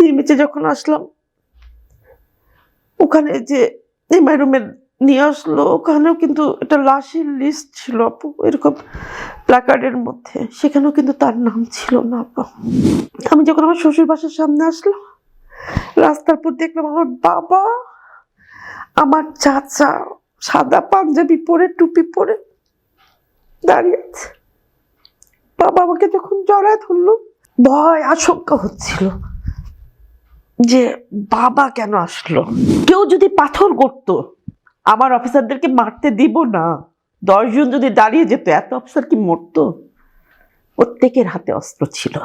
সিএমএচে যখন আসলাম, ওখানে যে এমআই রুমে নিয়ে আসলো, ওখানেও কিন্তু একটা লাশের লিস্ট ছিল আপু, এরকম প্ল্যাকার্ডের মধ্যে। সেখানেও কিন্তু তার নাম ছিল না আপু। আমি যখন আমার শ্বশুর বাসার সামনে আসলাম, রাস্তার পর দেখলাম আমার বাবা, আমার চাচা সাদা পাঞ্জাবি পরে, টুপি পরে দাঁড়িয়ে আছে। বাবা আমাকে যখন জড়ায় ধরলো, ভয়, আশঙ্কা হচ্ছিল। যে বাবা কেন আসলো? কেউ যদি পাথর করতো আমার অফিসারদেরকে মারতে দিব না। দশজন যদি দাঁড়িয়ে যেত, এত অফিসার কি মরতো? প্রত্যেকের হাতে অস্ত্র ছিল।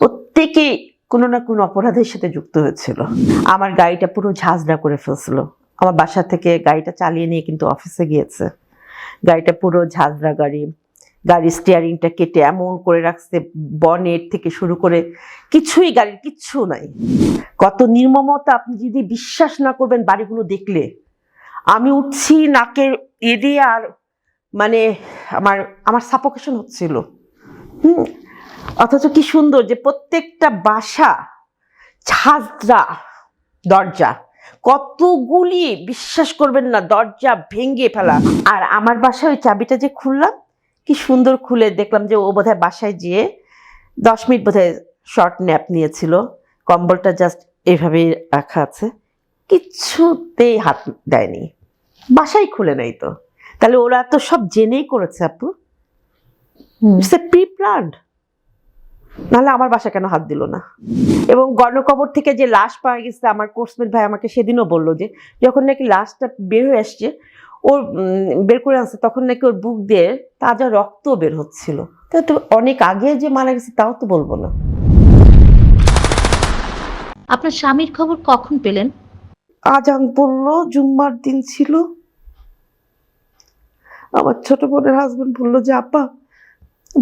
প্রত্যেকে কোনো না কোনো অপরাধের সাথে যুক্ত হয়েছিল। আমার গাড়িটা পুরো ঝাঁঝরা করে ফেলছিল। আমার বাসা থেকে গাড়িটা চালিয়ে নিয়ে কিন্তু অফিসে গিয়েছে। গাড়িটা পুরো ঝাঁঝরা গাড়ি গাড়ির স্টিয়ারিংটা কেটে এমন করে রাখছে বনেট থেকে শুরু করে কিছুই গাড়ির কিচ্ছু নাই। কত নির্মমতা আপনি যদি বিশ্বাস না করবেন বাড়িগুলো দেখলে। আমি উঠছি নাকের এ দিয়ে আর মানে আমার আমার সাপোকেশন হচ্ছিল। হুম, অথচ কি সুন্দর যে প্রত্যেকটা বাসা, ছাদরা, দরজা, কতগুলি বিশ্বাস করবেন না দরজা ভেঙে ফেলা। আর আমার বাসায় ওই চাবিটা যে খুললাম কি সুন্দর খুলে দেখলাম যে ও বোধহয় বাসায় যেয়ে দশ মিনিট বোধহয় শর্ট ন্যাপ নিয়েছিল। কম্বলটা জাস্ট এইভাবে রাখা আছে। কিচ্ছুতেই হাত দেয়নি। বাসাই খুলে নাই তো। তাহলে ওরা তো সব জেনেই করেছে আপু। ইটস এ প্রি প্ল্যান্ড নাহলে আমার বাসা কেন হাত দিল না? এবং গণকবর থেকে যে লাশ পাওয়া গেছে আমার কোর্সমেট ভাই আমাকে সেদিনও বলল যে যখন নাকি লাশটা বের হয়ে আসছে ওর বের করে আনছে তখন নাকি ওর বুক দিয়ে তাজা রক্ত বের হচ্ছিল। তা অনেক আগে যে মারা গেছে তাও তো বলব না। আপনার স্বামীর খবর কখন পেলেন? আজান পড়ল জুম্মার দিন ছিল। আমার ছোট বোনের হাজবেন্ড বলল যে আপা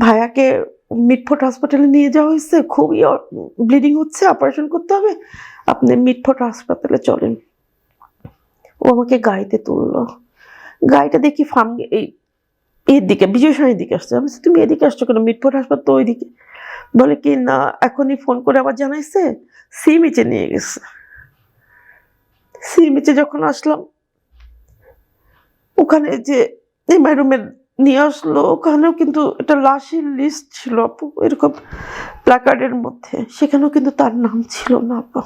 ভাইয়াকে মিটফোর্ট হাসপাতালে নিয়ে যাওয়া হয়েছে খুবই ব্লিডিং হচ্ছে অপারেশন করতে হবে। আপনি মিটফোর্ট হাসপাতালে চলেন। ও আমাকে গাড়িতে তুললো। গাড়িটা দেখি ফার্ম এই, এর দিকে, বিজয় দিকে আসছে। আমি তুমি এদিকে আসছো কেন? মিটফোর্ট হাসপাতাল তো ওইদিকে। বলে কি, না, এখনই ফোন করে আবার জানাইছে সিমিচে নিয়ে গেছে। সিমিচে যখন আসলাম, ওখানে যে এমআই রুমে নিয়ে আসলো, ওখানেও কিন্তু একটা লাশের লিস্ট ছিল আপু, এরকম প্ল্যাকার্ডের মধ্যে। সেখানেও কিন্তু তার নাম ছিল না আপু।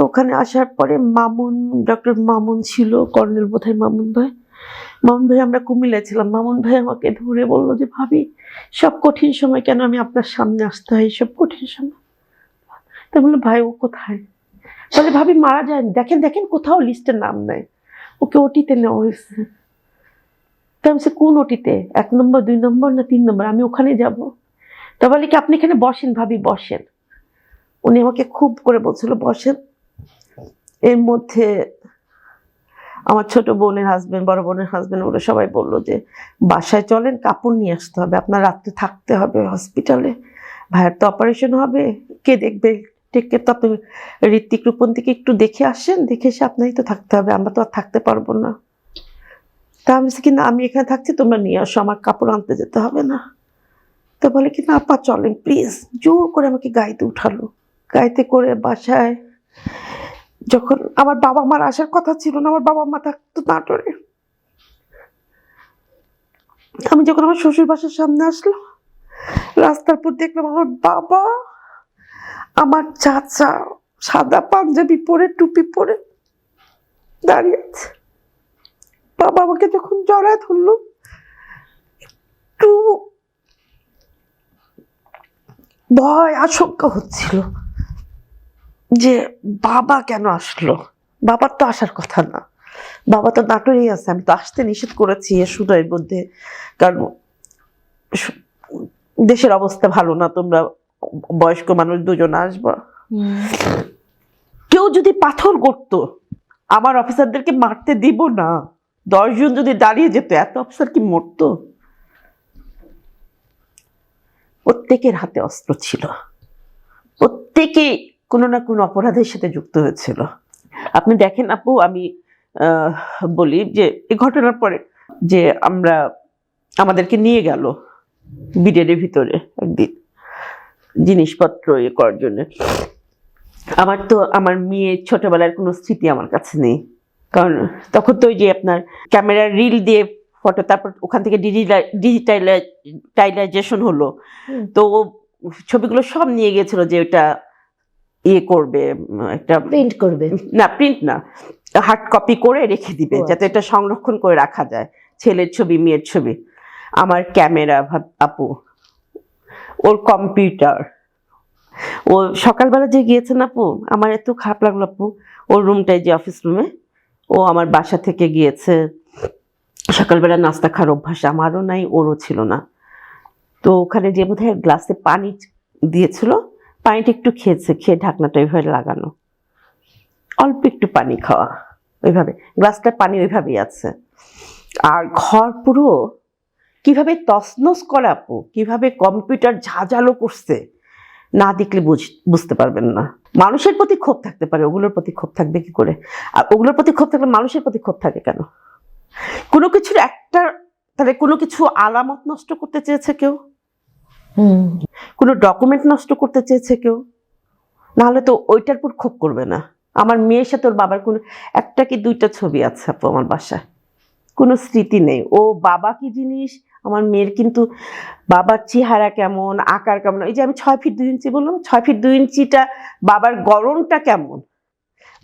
তো ওখানে আসার পরে মামুন ডক্টর মামুন ছিল, কর্নেল বোধহয় মামুন ভাই। মামুন ভাই, আমরা কুমিল্লায় ছিলাম। মামুন ভাই আমাকে ধরে বলল যে, ভাবি, সব কঠিন সময় কেন আমি আপনার সামনে আসতে হয়? সব কঠিন সময়? তা বলল, ভাই, ও কোথায়? বলে, ভাবি, মারা যায়নি। দেখেন দেখেন, কোথাও লিস্টের নাম নাই। ওকে ওটিতে নেওয়া হয়েছে। তা আমি কোন ওটিতে? এক নম্বর, দুই নম্বর না তিন নম্বর? আমি ওখানে যাব। তা বলে, কি আপনি এখানে বসেন, ভাবি, বসেন। উনি আমাকে খুব করে বলছিল, বসেন। এর মধ্যে আমার ছোট বোনের হাজবেন্ড বড় বোনের হাজবেন্ড ওরা সবাই বলল যে, বাসায় চলেন, কাপড় নিয়ে আসতে হবে। আপনার রাত্রে থাকতে হবে হসপিটালে ভাইয়ের তো অপারেশন হবে। কে দেখবে? টেককে তো আপনি ঋত্বিক রূপন থেকে একটু দেখে আসেন। দেখে এসে আপনারই তো থাকতে হবে। আমরা তো আর থাকতে পারব না। তা আমি কি না আমি এখানে থাকছি, তোমরা নিয়ে আসো। আমার কাপড় আনতে যেতে হবে না। তো বলে কি, না, আপা, চলেন প্লিজ জোর করে আমাকে গাড়িতে উঠালো। গাড়িতে করে বাসায় যখন আমার বাবা মার আসার কথা ছিল না, আমার বাবা মা থাকতো নাটোরে। আমি যখন আমার শ্বশুর বাসার সামনে আসলাম রাস্তার পর দেখলাম আমার বাবা, আমার চাচা সাদা পাঞ্জাবি পরে, টুপি পরে দাঁড়িয়ে আছে। বাবা আমাকে যখন জড়ায় ধরলো, একটু ভয়, আশঙ্কা হচ্ছিল। যে বাবা কেন আসলো? বাবার তো আসার কথা না। বাবা তো নাটোরেই আছে আমি তো আসতে নিষেধ করেছি এ সুদয়ের মধ্যে। কারণ দেশের অবস্থা ভালো না তোমরা বয়স্ক মানুষ দুজন আসবা। কেউ যদি পাথর করতো আমার অফিসারদেরকে মারতে দিব না। দশজন যদি দাঁড়িয়ে যেত এত অফিসার কি মরতো? প্রত্যেকের হাতে অস্ত্র ছিল। প্রত্যেকে কোনো না কোনো অপরাধের সাথে যুক্ত হয়েছিল। আপনি দেখেন আপু আমি বলি যে এই ঘটনার পরে যে আমরা আমাদেরকে নিয়ে গেল বিডের ভিতরে একদিন জিনিসপত্র ইয়ে করার জন্য। আমার তো আমার মেয়ের ছোটবেলার কোনো স্মৃতি আমার কাছে নেই। কারণ তখন তো ওই যে আপনার ক্যামেরার রিল দিয়ে ফটো তারপর ওখান থেকে ডিজিটাইলাইজেশন হলো। তো ছবিগুলো সব নিয়ে গিয়েছিল যে ওটা ইয়ে করবে একটা প্রিন্ট করবে। না প্রিন্ট না হার্ড কপি করে রেখে দিবে যাতে। এটা সংরক্ষণ করে রাখা যায় ছেলের ছবি মেয়ের ছবি। আমার ক্যামেরা আপু ওর কম্পিউটার ও সকালবেলা যে গিয়েছে না আপু আমার এত খারাপ লাগল আপু ওর রুমটায় যে অফিস রুমে ও আমার বাসা থেকে গিয়েছে। সকালবেলা নাস্তা খাওয়ার অভ্যাস আমারও নাই ওরও ছিল না। তো ওখানে যে বোধহয় গ্লাসে পানি দিয়েছিল পানিটা একটু খেয়েছে, খেয়ে ঢাকনাটা ওইভাবে লাগানো। অল্প একটু পানি খাওয়া, ওইভাবে। গ্লাসটার পানি ওইভাবেই আছে। আর ঘর পুরো কীভাবে তসনস করা আপু, কীভাবে কম্পিউটার ঝাঁঝালো করছে, না দেখলে বুঝ- বুঝতে পারবেন না। মানুষের প্রতি ক্ষোভ থাকতে পারে, ওগুলোর প্রতি ক্ষোভ থাকবে কি করে? আর ওগুলোর প্রতি ক্ষোভ থাকলে মানুষের প্রতি ক্ষোভ থাকে কেন? কোনো কিছুর একটা, তাহলে কোনো কিছু আলামত নষ্ট করতে চেয়েছে কেউ? কোনো ডকুমেন্ট নষ্ট করতে চেয়েছে কেউ? নাহলে তো ওইটার উপর ক্ষোভ করবে না। আমার মেয়ের সাথে ওর বাবার কোনো একটা কি দুইটা ছবি আছে আপু আমার বাসায়। কোনো স্মৃতি নেই। ও বাবা কি জিনিস? আমার মেয়ের কিন্তু বাবার চেহারা কেমন, আকার কেমন? এই যে আমি ছয় ফিট দুই ইঞ্চি বললাম, ছয় ফিট দুই ইঞ্চিটা বাবার গরমটা কেমন?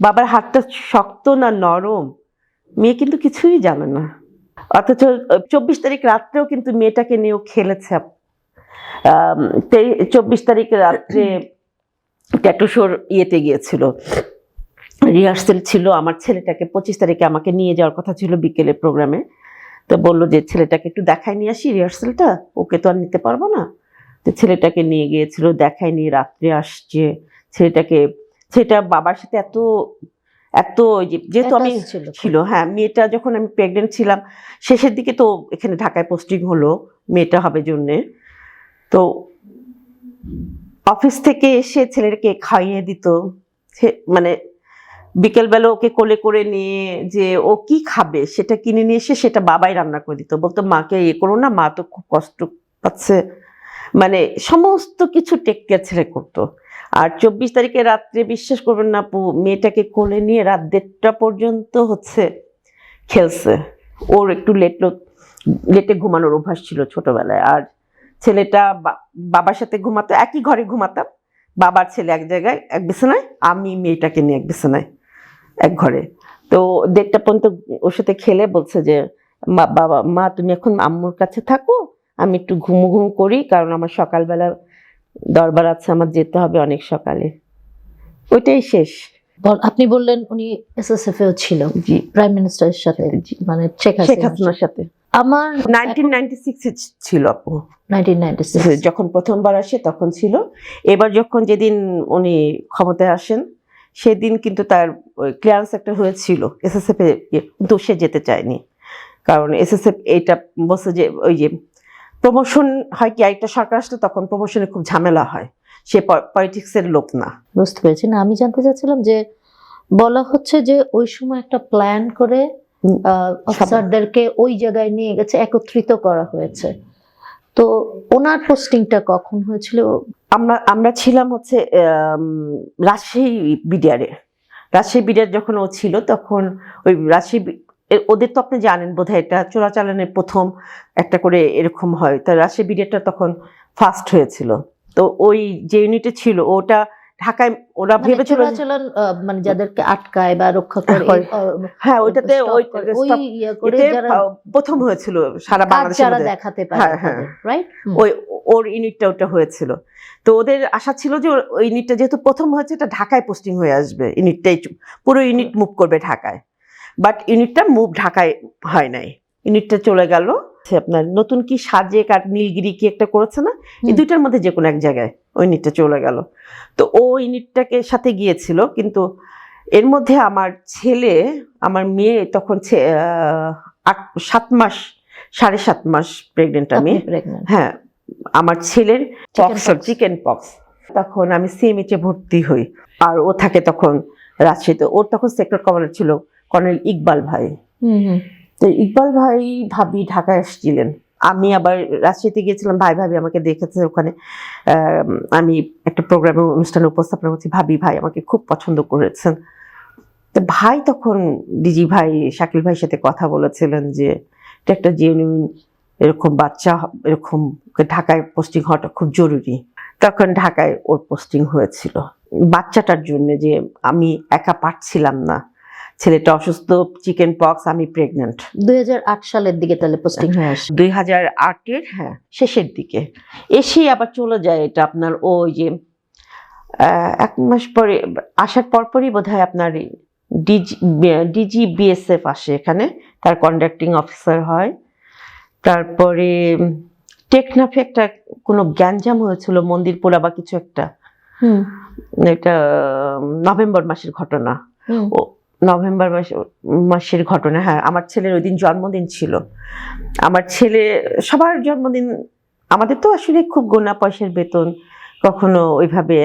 বাবার হাতটা শক্ত না নরম? মেয়ে কিন্তু কিছুই জানে না। অথচ চব্বিশ তারিখ রাত্রেও কিন্তু মেয়েটাকে নিয়েও খেলেছে চব্বিশ তারিখ রাত্রে ট্যাটু শোর ইয়েতে গিয়েছিল। রিহার্সেল ছিল আমার ছেলেটাকে পঁচিশ তারিখে আমাকে নিয়ে যাওয়ার কথা ছিল বিকেলে প্রোগ্রামে। তো বলল যে ছেলেটাকে একটু দেখায় নিয়ে আসি রিহার্সেলটা ওকে তো আর নিতে পারব না। তো ছেলেটাকে নিয়ে গিয়েছিল দেখায় নিয়ে রাত্রে আসছে। ছেলেটাকে ছেলেটা বাবার সাথে এত এত ওই যে যেহেতু আমি ছিল হ্যাঁ মেয়েটা যখন আমি প্রেগনেন্ট ছিলাম শেষের দিকে তো এখানে ঢাকায় পোস্টিং হলো মেয়েটা হবে জন্যে। তো অফিস থেকে এসে ছেলেকে খাইয়ে দিত। মানে বিকেলবেলা ওকে কোলে করে নিয়ে যে ও কি খাবে সেটা কিনে নিয়ে এসে সেটা বাবাই রান্না করে দিত। বলতো, মাকে ইয়ে করো না, মা তো খুব কষ্ট পাচ্ছে। মানে সমস্ত কিছু টেক কেয়ার ছেলে করতো। আর চব্বিশ তারিখে রাত্রে বিশ্বাস করবেন না আপু, মেয়েটাকে কোলে নিয়ে রাত দেড়টা পর্যন্ত হচ্ছে খেলছে। ওর একটু লেট লেটে ঘুমানোর অভ্যাস ছিল ছোটবেলায়। আর ছেলেটা বাবার সাথে ঘুমাতো একই ঘরে ঘুমাতাম। বাবার ছেলে এক জায়গায় এক বিছানায় আমি মেয়েটাকে নিয়ে এক বিছানায় এক ঘরে। তো দেড়টা পর্যন্ত ওর সাথে খেলে বলছে যে মা বাবা মা তুমি এখন আম্মুর কাছে থাকো আমি একটু ঘুমু ঘুম করি কারণ আমার সকালবেলা দরবার আছে আমার যেতে হবে অনেক সকালে। ওইটাই শেষ। আপনি বললেন উনি এসএসএফ এও ছিল জি। প্রাইম মিনিস্টারের সাথে। মানে শেখ শেখ হাসিনা হাসিনার সাথে। আমার নাইনটিন নাইনটি সিক্সে ছিল আপু। যখন প্রথমবার আসে তখন ছিল। এবার যখন যেদিন উনি ক্ষমতায় আসেন সেদিন কিন্তু তার ক্লিয়ারেন্স একটা হয়েছিল। এসএসএফ এ কিন্তু সে যেতে চায়নি। কারণ এসএসএফ এইটা বলছে যে ওই যে প্রমোশন হয় কি একটা সরকার আসলে তখন প্রমোশনে খুব ঝামেলা হয়। সে পলিটিক্সের লোক না। বুঝতে পেরেছি। না আমি জানতে চাচ্ছিলাম যে বলা হচ্ছে যে ওই সময় একটা প্ল্যান করে। অফিসারদেরকে ওই জায়গায় নিয়ে গেছে একত্রিত করা হয়েছে। তো ওনার পোস্টিংটা কখন হয়েছিল? আমরা আমরা ছিলাম হচ্ছে রাজশাহী বিডিআরে রাজশাহী বিডিআর যখন ও ছিল তখন ওই রাজশাহী ওদের তো আপনি জানেন বোধহয় এটা চোরাচালানের প্রথম একটা করে এরকম হয়। তা রাজশাহী বিডিআরটা তখন ফার্স্ট হয়েছিল। তো ওই যে ইউনিটে ছিল ওটা ঢাকায় ওরা মানে ভেবেছিল মানে যাদেরকে আটকায় বা রক্ষা করে হ্যাঁ। ওইটাতে ইয়ে প্রথম হয়েছিল সারা যারা দেখাতে পারে হ্যাঁ, হ্যাঁ। রাইট ওই ওর ইউনিটটা ওটা হয়েছিল। তো ওদের আশা ছিল যে ওই ইউনিটটা যেহেতু প্রথম হয়েছে এটা ঢাকায় পোস্টিং হয়ে আসবে ইউনিটটাই পুরো ইউনিট মুভ করবে ঢাকায়। বাট ইউনিটটা মুভ ঢাকায় হয় নাই। ইউনিটটা চলে গেল আপনার নতুন কি সাজেক আর নীলগিরি কি একটা করেছে না? এই দুইটার মধ্যে যে কোনো এক জায়গায় ওই নিটটা চলে গেল। তো ও ইউনিটটাকে সাথে গিয়েছিল কিন্তু এর মধ্যে আমার ছেলে আমার মেয়ে তখন আট সাত মাস সাড়ে সাত মাস প্রেগনেন্ট আমি। হ্যাঁ আমার ছেলের পক্স চিকেন পক্স তখন আমি সিএমএইচে ভর্তি হই আর ও থাকে তখন রাজশাহীতে। ওর তখন সেক্টর কমান্ডার ছিল কর্নেল ইকবাল ভাই। তো ইকবাল ভাই ভাবি ঢাকায় আসছিলেন। আমি আবার রাজশাহীতে গিয়েছিলাম, ভাই ভাবি আমাকে দেখেছে ওখানে। আমি একটা প্রোগ্রামে অনুষ্ঠানে উপস্থাপনা করছি, ভাবি ভাই আমাকে খুব পছন্দ করেছেন। তো ভাই তখন ডিজি ভাই শাকিল ভাইয়ের সাথে কথা বলেছিলেন যে, এটা একটা জেনুইন এরকম বাচ্চা, এরকম ঢাকায় পোস্টিং হওয়াটা খুব জরুরি। তখন ঢাকায় ওর পোস্টিং হয়েছিল। বাচ্চাটার জন্য যে আমি একা পারছিলাম না ছেলেটা অসুস্থ চিকেন পক্স আমি প্রেগনেন্ট দু হাজার আট সালের দিকে তাহলে পোস্টিং হয়ে আসে। দুই হাজার আটের হ্যাঁ শেষের দিকে। এসে আবার চলে যায় এটা আপনার ওই যে এক মাস পরে আসার পরপরই বোধ হয় আপনার ডিজি ডিজি বিএসএফ আসে এখানে তার কন্ডাক্টিং অফিসার হয়। তারপরে টেকনাফে একটা কোনো গ্যাঞ্জাম হয়েছিল মন্দির পোড়া বা কিছু একটা। হুম। এটা নভেম্বর মাসের ঘটনা। নভেম্বর মাস, মাসের ঘটনা হ্যাঁ আমার ছেলের ওই দিন জন্মদিন ছিল। আমার ছেলে, সবার জন্মদিন, আমাদের তো আসলে খুব গোনা পয়সার বেতন, কখনো ওইভাবে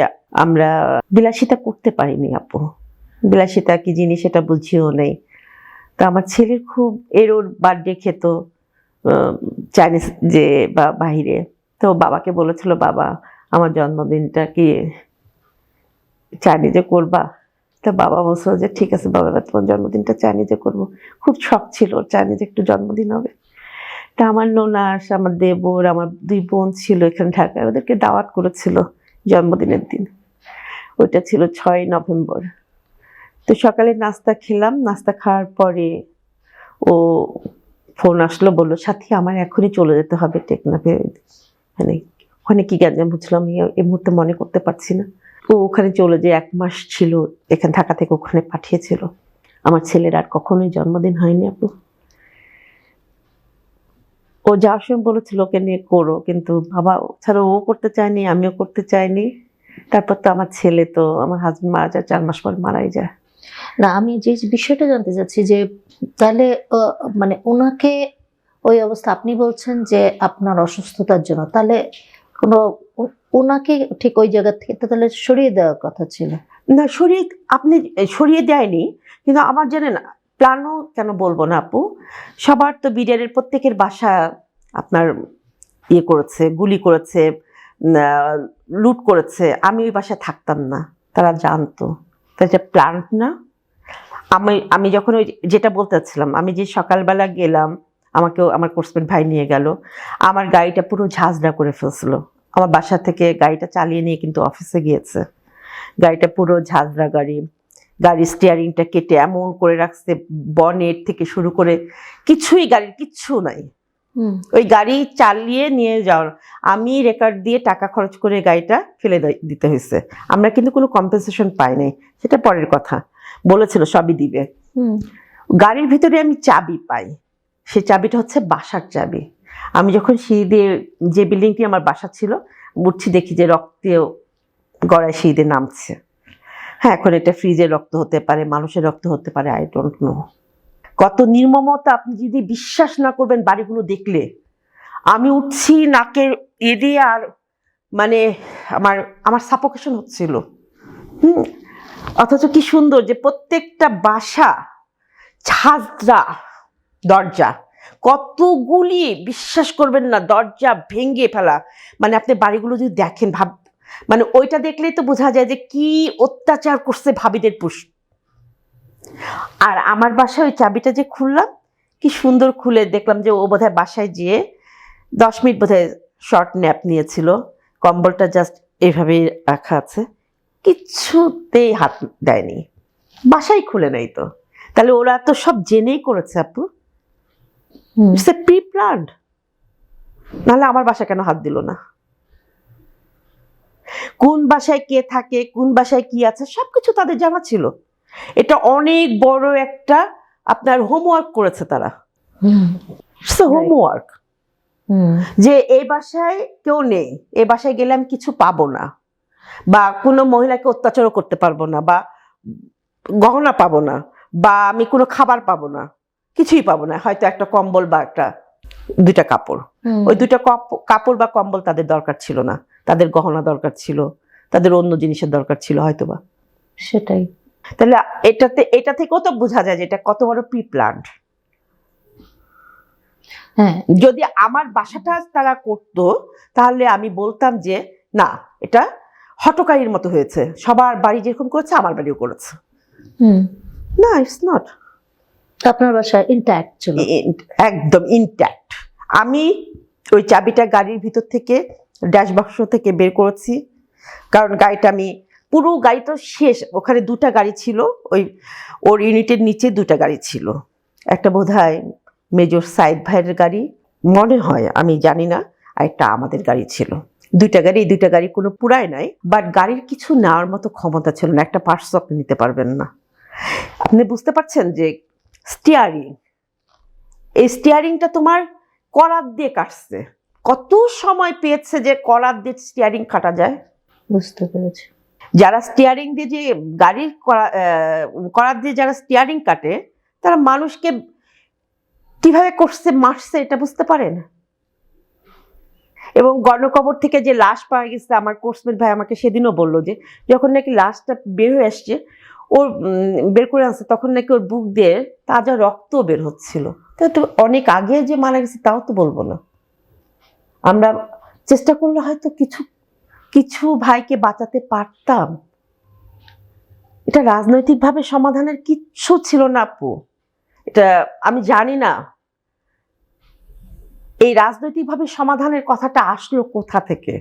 আমরা বিলাসিতা করতে পারিনি আপু। বিলাসিতা কি জিনিস সেটা বুঝিও নেই। তো আমার ছেলের খুব এর ওর বার্থডে খেত চাইনিজ যে বা বাহিরে। তো বাবাকে বলেছিল, বাবা, আমার জন্মদিনটা কি চাইনিজে করবা? তা বাবা বলছিল যে, ঠিক আছে বাবা, এবার তোমার জন্মদিনটা চাইনিজে করব। খুব শখ ছিল ওর চাইনিজে একটু জন্মদিন হবে। তা আমার ননাস আমার দেবর, আমার দুই বোন ছিল এখানে ঢাকায়, ওদেরকে দাওয়াত করেছিল জন্মদিনের দিন। ওইটা ছিল ছয় নভেম্বর। তো সকালে নাস্তা খেলাম, নাস্তা খাওয়ার পরে ও ফোন আসলো, বলল, সাথী, আমার এখনই চলে যেতে হবে টেকনাফে। মানে ওখানে কি গ্যাঞ্জাম হচ্ছিল আমি এই মুহূর্তে মনে করতে পারছি না। ও ওখানে চলে যে এক মাস ছিল, এখানে ঢাকা থেকে ওখানে পাঠিয়েছিল। আমার ছেলের আর কখনোই জন্মদিন হয়নি আপু। ও যাওয়ার সময় বলেছিল, ওকে নিয়ে করো। কিন্তু বাবা ছাড়া ও করতে চায়নি, আমিও করতে চাইনি। তারপর তো আমার ছেলে তো, আমার হাজব্যান্ড মারা যায়, চার মাস পর মারাই যায়। না, আমি যে বিষয়টা জানতে চাচ্ছি যে, তাহলে মানে ওনাকে ওই অবস্থা আপনি বলছেন যে আপনার অসুস্থতার জন্য, তাহলে কোনো ওনাকে ঠিক ওই জায়গা থেকে তো তাহলে সরিয়ে দেওয়ার কথা ছিল। না, সরিয়ে, আপনি, সরিয়ে দেয়নি, কিন্তু আমার জানেন, প্ল্যানও কেন বলব না আপু? সবার তো বিডিআরের প্রত্যেকের বাসা আপনার ইয়ে করেছে, গুলি করেছে লুট করেছে, আমি ওই বাসায় থাকতাম না, তারা জানতো। এটা প্ল্যান্ট না, আমি আমি যখন ওই যেটা বলতে চাচ্ছিলাম, আমি যে সকালবেলা গেলাম, আমাকেও, আমার কোর্সমেট ভাই নিয়ে গেল, আমার গাড়িটা পুরো ঝাঁঝরা করে ফেলছিল। আমার বাসা থেকে গাড়িটা চালিয়ে নিয়ে কিন্তু অফিসে গিয়েছে। গাড়িটা পুরো ঝাঁঝরা গাড়ি। গাড়ির স্টিয়ারিংটা কেটে এমন করে রাখছে বনেট থেকে শুরু করে কিছুই গাড়ির কিচ্ছু নাই। হুম। ওই গাড়ি চালিয়ে নিয়ে যাওয়ার আমি রেকর্ড দিয়ে টাকা খরচ করে গাড়িটা ফেলে দিতে হয়েছে। আমরা কিন্তু কোনো কম্পেনসেশন পাইনি সেটা পরের কথা। বলেছিল সবই দিবে। হুম। গাড়ির ভিতরে আমি চাবি পাই। সে চাবিটা হচ্ছে বাসার চাবি। আমি যখন সিঁড়ি দিয়ে যে বিল্ডিংটি আমার বাসা ছিল, উঠছি দেখি যে রক্তেও গড়ায় সিঁড়ি দিয়ে নামছে। হ্যাঁ এখন এটা ফ্রিজের রক্ত হতে পারে, মানুষের রক্ত হতে পারে আই ডোন্ট নো কত নির্মমতা আপনি যদি বিশ্বাস না করবেন বাড়িগুলো দেখলে। আমি উঠছি নাকের এ আর মানে আমার আমার সাপোকেশন হচ্ছিল। হুম, অথচ কি সুন্দর যে প্রত্যেকটা বাসা, ছাদরা, দরজা কতগুলি বিশ্বাস করবেন না, দরজা ভেঙে ফেলা। মানে আপনি বাড়িগুলো যদি দেখেন, ভাব মানে ওইটা দেখলেই তো বোঝা যায় যে কি অত্যাচার করছে ভাবিদের পুষ। আর আমার বাসায় ওই চাবিটা যে খুললাম, কি সুন্দর খুলে দেখলাম যে ও বোধহয় বাসায় যেয়ে দশ মিনিট বোধহয় শর্ট ন্যাপ নিয়েছিল। কম্বলটা জাস্ট এইভাবে রাখা আছে। কিচ্ছুতেই হাত দেয়নি। বাসাই খুলে নাই তো। তাহলে ওরা তো সব জেনেই করেছে আপু। ইটস এ প্রি প্ল্যান্ড নাহলে আমার বাসা কেন হাত দিল না? কোন বাসায় কে থাকে কোন বাসায় কি আছে সবকিছু তাদের জানা ছিল। এটা অনেক বড় একটা আপনার হোমওয়ার্ক করেছে তারা। হুম হোমওয়ার্ক যে এই বাসায় কেউ নেই এই বাসায় গেলে আমি কিছু পাবো না। বা কোনো মহিলাকে অত্যাচারও করতে পারব না বা গহনা পাবো না বা আমি কোনো খাবার পাবো না। কিছুই পাবো না। হয়তো একটা কম্বল বা একটা দুইটা কাপড়। ওই দুইটা কাপড় বা কম্বল তাদের দরকার ছিল না। তাদের গহনা দরকার ছিল। তাদের অন্য জিনিসের দরকার ছিল হয়তো বা সেটাই। তাহলে এটাতে এটা থেকেও তো বোঝা যায় যে এটা কত বড় প্রি প্ল্যান্ট হ্যাঁ। যদি আমার বাসাটা তারা করতো তাহলে আমি বলতাম যে না এটা হটকারীর মতো হয়েছে। সবার বাড়ি যেরকম করেছে আমার বাড়িও করেছে। হুম। না ইটস নট আপনার বাসা ইন্ট্যাক্ট ছিল? একদম ইনট্যাক্ট আমি ওই চাবিটা গাড়ির ভিতর থেকে ড্যাশ বাক্স থেকে বের করেছি। কারণ গাড়িটা আমি, পুরো গাড়ি তো শেষ, ওখানে দুটা গাড়ি ছিল, ওই, ওর ইউনিটের নিচে দুটা গাড়ি ছিল। একটা বোধ হয় মেজর সাইদ ভাইয়ের গাড়ি, মনে হয়, আমি জানি না, আর একটা আমাদের গাড়ি ছিল। দুইটা গাড়ি, এই দুইটা গাড়ি কোনো পুরাই নাই বাট গাড়ির কিছু নেওয়ার মতো ক্ষমতা ছিল না, একটা পার্টস আপনি নিতে পারবেন না। আপনি বুঝতে পারছেন যে স্টিয়ারিং এই স্টিয়ারিংটা তোমার করাত দিয়ে কাটছে। কত সময় পেয়েছে যে করাত দিয়ে স্টিয়ারিং কাটা যায়? বুঝতে পেরেছি। যারা স্টিয়ারিং দিয়ে যে গাড়ির করা- আহ, করাত দিয়ে যারা স্টিয়ারিং কাটে তারা মানুষকে কীভাবে করছে মারছে এটা বুঝতে পারে না। এবং গণকবর থেকে যে লাশ পাওয়া গেছে আমার কোর্সমেট ভাই আমাকে সেদিনও বলল যে যখন নাকি লাশটা বের হয়ে আসছে ওর বের করে আনছে, তখন নাকি ওর বুক দিয়ে তাজা রক্ত বের হচ্ছিল। তা অনেক আগে যে মারা গেছে, তাও তো বলব না। আমরা চেষ্টা করলে হয়তো কিছু কিছু ভাইকে বাঁচাতে পারতাম। এটা রাজনৈতিকভাবে সমাধানের কিচ্ছু ছিল না, আপু। এটা আমি জানি না। এই রাজনৈতিকভাবে সমাধানের কথাটা আসলো কোথা থেকে?